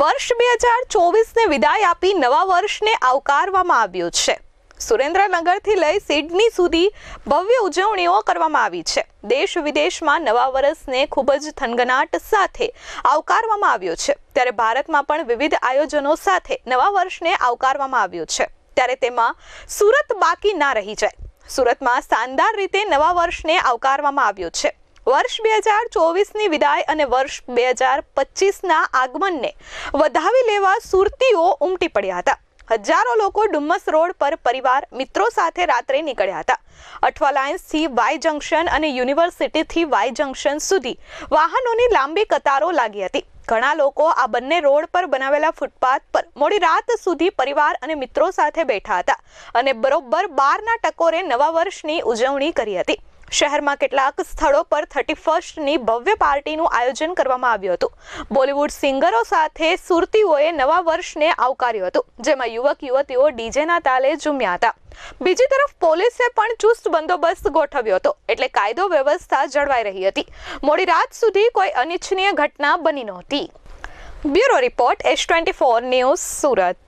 વર્ષ બે હજાર ચોવીસને વિદાય આપી નવા વર્ષને આવકારવામાં આવ્યું છે. સુરેન્દ્રનગરથી લઈ સિડની સુધી ભવ્ય ઉજવણીઓ કરવામાં આવી છે. દેશ વિદેશમાં નવા વર્ષને ખૂબ જ થનગનાટ સાથે આવકારવામાં આવ્યો છે. ત્યારે ભારતમાં પણ વિવિધ આયોજનો સાથે નવા વર્ષને આવકારવામાં આવ્યું છે. ત્યારે તેમાં સુરત બાકી ના રહી જાય. સુરતમાં શાનદાર રીતે નવા વર્ષને આવકારવામાં આવ્યું છે. વર્ષ બે હજાર ચોવીસની વિદાય અને વર્ષ બે હજાર પચીસના આગમનને વધાવી લેવા સુરતીઓ ઉમટી પડ્યા હતા. હજારો લોકો ડુમ્મસ રોડ પર પરિવાર, મિત્રો સાથે રાત્રે નીકળ્યા હતા. અઠવા લાઇન્સથી વાય જંકશન અને યુનિવર્સિટીથી વાય જંકશન સુધી વાહનોની લાંબી કતારો લાગી હતી. ઘણા લોકો આ બંને રોડ પર બનાવેલા ફૂટપાથ પર મોડી રાત સુધી પરિવાર અને મિત્રો સાથે બેઠા હતા અને બરોબર બારના ટકોરે નવા વર્ષની ઉજવણી કરી હતી. શહેરમાં કેટલાક સ્થળો પર થર્ટી ફર્સ્ટની ભવ્ય પાર્ટીનું આયોજન કરવામાં આવ્યું હતું. બોલિવૂડ સિંગરો સાથે સુરતીઓએ નવા વર્ષને આવકાર્યું હતું, જેમાં યુવક યુવતીઓ ડીજેના તાલે ઝૂમ્યા હતા. બીજી તરફ પોલીસે પણ ચુસ્ત બંદોબસ્ત ગોઠવ્યો હતો, એટલે કાયદો વ્યવસ્થા જળવાઈ રહી હતી. મોડી રાત સુધી કોઈ અનિચ્છનીય ઘટના બની નહોતી. Bureau report, S twenty four news Surat.